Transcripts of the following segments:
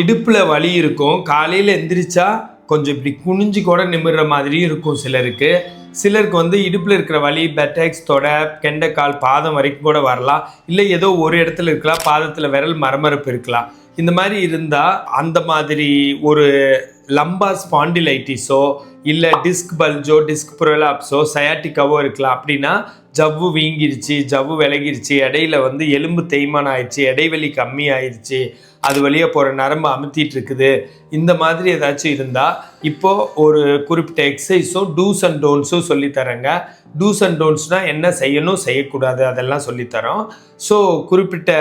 இடுப்பில் வலி இருக்கும். காலையில் எந்திரிச்சா கொஞ்சம் இப்படி குனிஞ்சு கூட நிமிடுற மாதிரியும் இருக்கும் சிலருக்கு. சிலருக்கு வந்து இடுப்பில் இருக்கிற வலி பெட்டெக்ஸ் தொட கெண்டைக்கால் பாதம் வரைக்கும் கூட வரலாம். இல்லை ஏதோ ஒரு இடத்துல இருக்கலாம் பாதத்தில் விரல் மரமரப்பு இருக்கலாம். இந்த மாதிரி இருந்தால் அந்த மாதிரி ஒரு லம்பா ஸ்பாண்டிலைட்டிஸோ இல்லை டிஸ்க் பல்ஜோ டிஸ்க் ப்ரொலாப்ஸோ சயாட்டிக்காவோ இருக்கலாம். அப்படின்னா ஜவ்வு வீங்கிருச்சு ஜவ்வு விலகிருச்சு இடையில வந்து எலும்பு தேய்மானம் ஆயிடுச்சு இடைவெளி கம்மி ஆயிடுச்சு அது வழியாக போகிற நரம்பு அமுத்திட்டு இருக்குது. இந்த மாதிரி ஏதாச்சும் இருந்தால் இப்போது ஒரு குறிப்பிட்ட எக்ஸசைஸும் டூஸ் அண்ட் டோன்ஸும் சொல்லித்தரேங்க டூஸ் அண்ட் டோன்ஸ்னால் என்ன செய்யணும் செய்யக்கூடாது அதெல்லாம் சொல்லித்தரோம் ஸோ குறிப்பிட்ட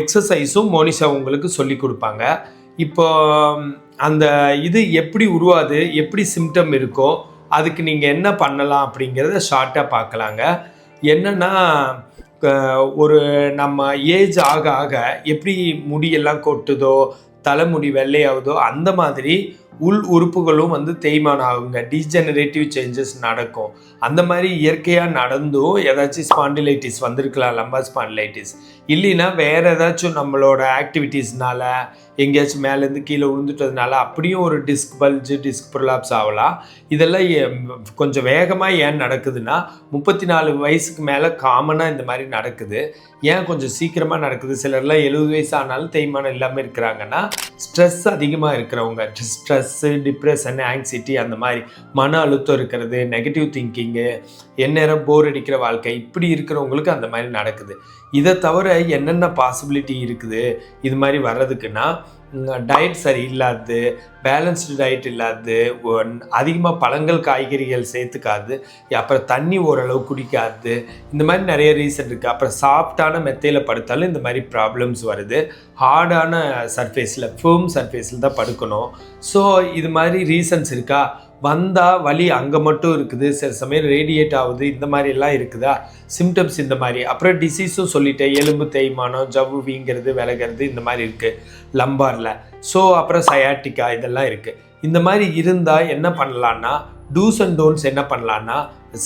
எக்ஸசைஸும் மோனிஷா உங்களுக்கு சொல்லி கொடுப்பாங்க. இப்போ அந்த இது எப்படி உருவாது எப்படி சிம்டம் இருக்கோ அதுக்கு நீங்கள் என்ன பண்ணலாம் அப்படிங்கிறத ஷார்ட்டாக பார்க்கலாங்க. என்னென்னா ஒரு நம்ம ஏஜ் ஆக ஆக எப்படி முடியெல்லாம் கொட்டுதோ தலைமுடி வெள்ளையாகுதோ அந்த மாதிரி உள் உறுப்புகளும் வந்து தேய்மானம் ஆகுங்க. டீஜெனரேட்டிவ் சேஞ்சஸ் நடக்கும். அந்த மாதிரி இயற்கையாக நடந்தும் ஏதாச்சும் ஸ்பாண்டிலைட்டிஸ் வந்திருக்கலாம் லம்பா ஸ்பாண்டிலைட்டிஸ் இல்லைன்னா வேறு ஏதாச்சும் நம்மளோட ஆக்டிவிட்டீஸ்னால எங்கேயாச்சும் மேலேருந்து கீழே விழுந்துட்டதுனால அப்படியும் ஒரு டிஸ்க் பல்ஜு டிஸ்க் ப்ரொலாப்ஸ் ஆகலாம். இதெல்லாம் கொஞ்சம் வேகமாக ஏன் நடக்குதுன்னா முப்பத்தி நாலு வயசுக்கு மேலே காமனாக இந்த மாதிரி நடக்குது. ஏன் கொஞ்சம் சீக்கிரமாக நடக்குது? சிலர்லாம் எழுபது வயசு ஆனாலும் தேய்மானம் இல்லாமல் இருக்கிறாங்கன்னா ஸ்ட்ரெஸ் அதிகமாக இருக்கிறவங்க ஸ்ட்ரெஸ்ஸு டிப்ரெஷன் ஆங்ஸைட்டி அந்த மாதிரி மன அழுத்தம் இருக்கிறது நெகட்டிவ் திங்கிங்கு எந்நேரம் போர் அடிக்கிற வாழ்க்கை இப்படி இருக்கிறவங்களுக்கு அந்த மாதிரி நடக்குது. இதை தவிர என்னென்ன பாசிபிலிட்டி இருக்குது? இது மாதிரி வர்றதுக்குன்னா now டயட் சரி இல்லாது பேலன்ஸ்டு டயட் இல்லாது அதிகமாக பழங்கள் காய்கறிகள் சேர்த்துக்காது அப்புறம் தண்ணி ஓரளவு குடிக்காது இந்த மாதிரி நிறைய ரீசன் இருக்குது அப்புறம் சாஃப்டான மெத்தையில் படுத்தாலும் இந்த மாதிரி ப்ராப்ளம்ஸ் வருது. ஹார்டான சர்ஃபேஸில் ஃபேம் சர்ஃபேஸில் தான் படுக்கணும். ஸோ இது மாதிரி ரீசன்ஸ் இருக்கா? வந்தால் வலி அங்கே மட்டும் இருக்குது. சில சமயம் ரேடியேட் ஆகுது. இந்த மாதிரி எல்லாம் இருக்குதா? சிம்டம்ஸ் இந்த மாதிரி. அப்புறம் டிசீஸும் சொல்லிட்டேன். எலும்பு தேய்மானம் ஜவ்வு வீங்கிறது விலகிறது இந்த மாதிரி இருக்குது வரல. ஸோ அப்புறம் சயாட்டிக்கா இதெல்லாம் இருக்குது இந்த மாதிரி இருந்தால் என்ன பண்ணலான்னா டூஸ் அண்ட் டோன்ஸ் என்ன பண்ணலான்னா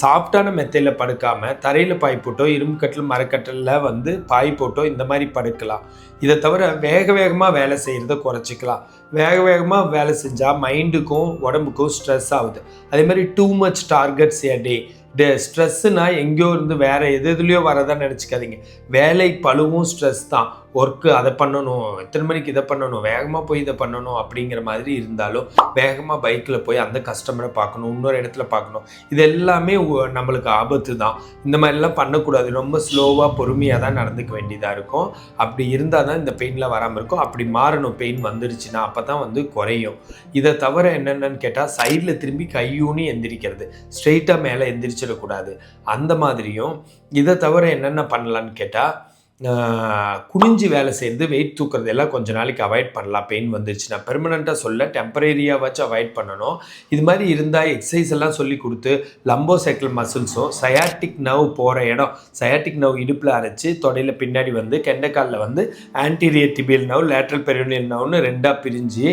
சாஃப்டான மெத்தையில் படுக்காம தரையில் பாய் போட்டோ இரும்பு கட்டில் மரக்கட்டிலில் வந்து பாய் போட்டோ இந்த மாதிரி படுக்கலாம். இதை தவிர வேக வேகமாக வேலை செய்கிறத குறைச்சிக்கலாம். வேக வேகமாக வேலை செஞ்சால் மைண்டுக்கும் உடம்புக்கும் ஸ்ட்ரெஸ் ஆகுது. அதே மாதிரி too much targets a day day ஸ்ட்ரெஸ்ஸுனா எங்கேயோ இருந்து வேறு எது எதுலேயோ வரதான் நினச்சிக்காதீங்க. வேலை பழுவும் ஸ்ட்ரெஸ் தான். ஒர்க்கு அதை பண்ணணும் எத்தனை மணிக்கு இதை பண்ணணும் வேகமாக போய் இதை பண்ணணும் அப்படிங்கிற மாதிரி இருந்தாலும் வேகமாக பைக்கில் போய் அந்த கஸ்டமரை பார்க்கணும் இன்னொரு இடத்துல பார்க்கணும். இது எல்லாமே நம்மளுக்கு ஆபத்து தான். இந்த மாதிரிலாம் பண்ணக்கூடாது. ரொம்ப ஸ்லோவாக பொறுமையாக தான் நடந்துக்க வேண்டியதாக இருக்கும். அப்படி இருந்தால் தான் இந்த பெயின்லாம் வராமல் இருக்கும். அப்படி மாறணும். பெயின் வந்துருச்சுன்னா அப்போ தான் வந்து குறையும். இதை தவிர என்னென்னு கேட்டால் சைடில் திரும்பி கையூனி எந்திரிக்கிறது. ஸ்ட்ரெயிட்டாக மேலே எந்திரிச்சிடக்கூடாது. அந்த மாதிரியும் இதை தவிர என்னென்ன பண்ணலான்னு கேட்டால் குனிஞ்சு வேலை செய்கிறது வெயிட் தூக்குறது எல்லாம் கொஞ்ச நாளைக்கு அவாய்ட் பண்ணலாம். பெயின் வந்துருச்சுன்னா பெர்மனண்ட்டாக சொல்ல டெம்பரரியாவாச்சும் அவாய்ட் பண்ணணும். இது மாதிரி இருந்தால் எக்ஸசைஸ் எல்லாம் சொல்லி கொடுத்து லம்போ சைக்கிள் மசில்ஸும் சயாட்டிக் நவ் போகிற இடம் சயாட்டிக் நவ் இடுப்பில் அரைச்சி தொடையில் பின்னாடி வந்து கெண்டைக்காலில் வந்து anterior tibial nerve lateral peroneal நவ்னு ரெண்டாக பிரிஞ்சு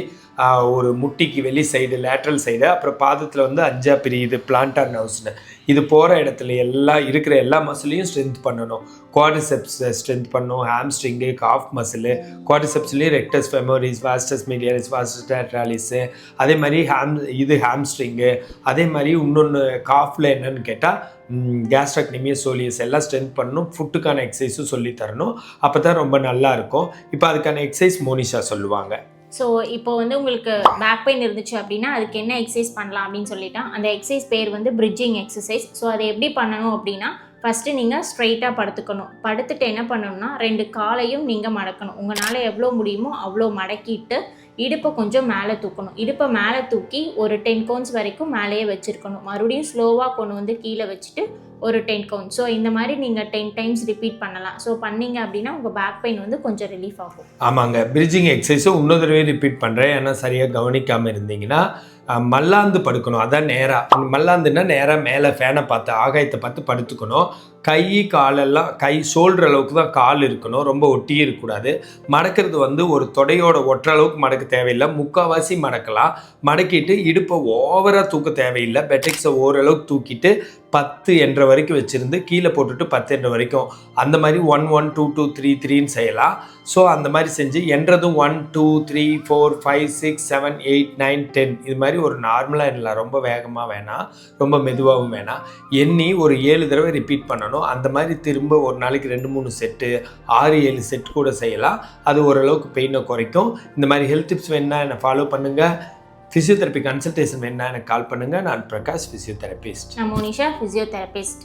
ஒரு முட்டிக்கு வெளி சைடு லேட்ரல் சைடு அப்புறம் பாதத்தில் வந்து அஞ்சா பிரியுது பிளான்டார் நர்வ்ஸ்னு இது போகிற இடத்துல எல்லாம் இருக்கிற எல்லா மசிலையும் ஸ்ட்ரென்த் பண்ணணும். குவாடிசெப்ஸ் ஸ்ட்ரென்த் பண்ணணும் hamstring calf muscle குவாடிசெப்ஸ்லேயும் rectus femoris vastus medialis vastus lateralis அதே மாதிரி ஹாம் இது ஹாம்ஸ்ட்ரிங்கு அதே மாதிரி இன்னொன்று காஃபில் என்னன்னு கேட்டால் கேஸ்ட்ரக்னிமியா சோலியஸ் எல்லாம் ஸ்ட்ரென்த் பண்ணணும் ஃபுட்டுக்கான எக்ஸசைஸும் சொல்லி தரணும். அப்போ தான் ரொம்ப நல்லா இருக்கும். இப்போ அதுக்கான எக்ஸசைஸ் மோனிஷா சொல்லுவாங்க. ஸோ இப்போ வந்து உங்களுக்கு பேக் பெயின் இருந்துச்சு அப்படின்னா அதுக்கு என்ன எக்ஸசைஸ் பண்ணலாம் அப்படின்னு சொல்லிட்டான் அந்த எக்ஸசைஸ் பேர் வந்து பிரிட்ஜிங் எக்ஸசைஸ் ஸோ அதை எப்படி பண்ணணும் அப்படின்னா ஃபஸ்ட்டு நீங்கள் ஸ்ட்ரைட்டாக படுத்துக்கணும். படுத்துட்டு என்ன பண்ணணும்னா ரெண்டு காலையும் நீங்கள் மடக்கணும். உங்களால் எவ்வளோ முடியுமோ அவ்வளோ மடக்கிட்டு இடுப்பை கொஞ்சம் மேலே தூக்கணும். இடுப்பை மேலே தூக்கி ஒரு டென் கவுண்ட்ஸ் வரைக்கும் மேலேயே வச்சுருக்கணும். மறுபடியும் ஸ்லோவாக கொண்டு வந்து கீழே வச்சுட்டு ஒரு டென் கவுண்ட் ஸோ இந்த மாதிரி நீங்கள் டென் டைம்ஸ் ரிப்பீட் பண்ணலாம். ஸோ பண்ணீங்க அப்படின்னா உங்கள் பேக் பெயின் வந்து கொஞ்சம் ரிலீஃப் ஆகும். ஆமாங்க. பிரிட்ஜிங் எக்ஸசைஸும் இன்னொரு தடவை ரிப்பீட் பண்ணுறேன் ஏன்னா சரியாக கவனிக்காமல் இருந்தீங்கன்னா மல்லாந்து படுக்கணும். அதான் நேராக மல்லாந்துன்னா நேராக மேலே ஃபேனை பார்த்து ஆகாயத்தை பார்த்து படுத்துக்கணும். கை காலெல்லாம் கை சோல்ற அளவுக்கு தான் கால் இருக்கணும். ரொம்ப ஒட்டி இருக்கக்கூடாது. மடக்கிறது வந்து ஒரு தொடையோட ஒட்டுற அளவுக்கு மடக்க தேவையில்லை. முக்கால்வாசி மடக்கலாம். மடக்கிட்டு இடுப்பை ஓவராக தூக்க தேவையில்லை. பெட்ரிக்ஸை ஓரளவுக்கு தூக்கிட்டு பத்து என்ற வரைக்கும் வச்சுருந்து கீழே போட்டுட்டு பத்து என்ற வரைக்கும். அந்த மாதிரி one one two two three த்ரீன்னு செய்யலாம். ஸோ அந்த மாதிரி செஞ்சு என்றதும் one two three four five six seven eight nine ten இது மாதிரி ஒரு நார்மலாக எண்ணலாம் ரொம்ப வேகமாக வேணாம் ரொம்ப மெதுவாகவும் வேணாம் எண்ணி ஒரு ஏழு தடவை ரிப்பீட் பண்ணணும். அந்த மாதிரி திரும்ப ஒரு நாளைக்கு ரெண்டு மூணு செட்டு ஆறு ஏழு செட் கூட செய்யலாம். அது ஓரளவுக்கு பெயினை குறைக்கும். இந்த மாதிரி ஹெல்த் டிப்ஸ் வேணுன்னா என்னை ஃபாலோ பண்ணுங்கள் ஃபிசியோதெரப்பி கன்சல்டேஷன் வேணுன்னா எனக்கு கால் பண்ணுங்கள் நான் பிரகாஷ் ஃபிசியோதெரபிஸ்ட் நான் மோனிஷா ஃபிசியோதெரபிஸ்ட்